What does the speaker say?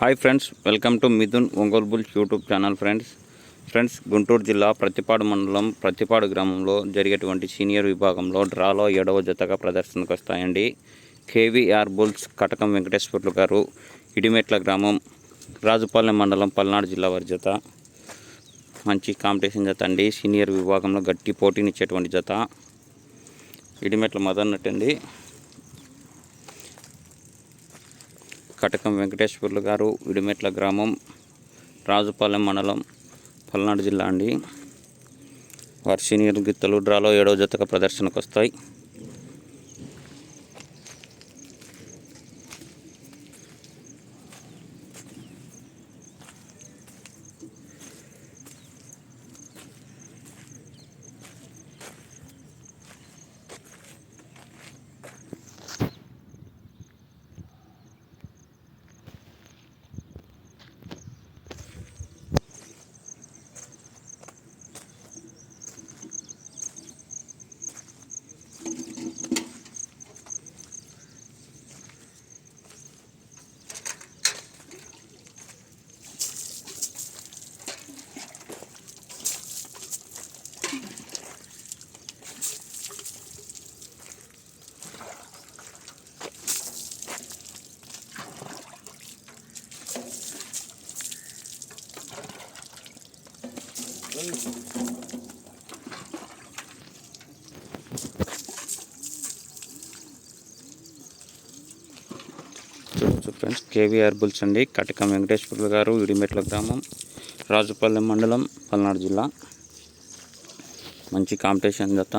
Hi friends welcome to Mithun Ongole bulls YouTube channel friends. Friends Guntur జిల్లా ప్రతిపాడు మండలం ప్రతిపాడు గ్రామంలో జరిగేటువంటి సీనియర్ విభాగంలో డ్రాలో ఏడవ జతగా ప్రదర్శనకు వస్తాయండి. కేవీఆర్ బుల్స్ కటకం వెంకటేశ్వర్లు గారు ఇడిమెట్ల గ్రామం రాజుపాలెం మండలం పల్నాడు జిల్లా వారి జత. మంచి కాంపిటీషన్ జత అండి. సీనియర్ విభాగంలో గట్టి పోటీనిచ్చేటువంటి జత. ఇడిమెట్ల మదన్నట్టండి అండి కటకం వెంకటేశ్వర్లు గారు విడిమెట్ల గ్రామం రాజుపాలెం మండలం పల్నాడు జిల్లా అండి. వారి సీనియర్ గిత్తలు డ్రాలో ఏడవ జతగా ప్రదర్శనకు వస్తాయి. చూడవచ్చు ఫ్రెండ్స్ కేవీఆర్ బుల్స్ అండి. కటకం వెంకటేశ్వర్లు గారు ఇడిమెట్ల గ్రామం రాజుపల్లెం మండలం పల్నాడు జిల్లా. మంచి కాంపిటీషన్ జత.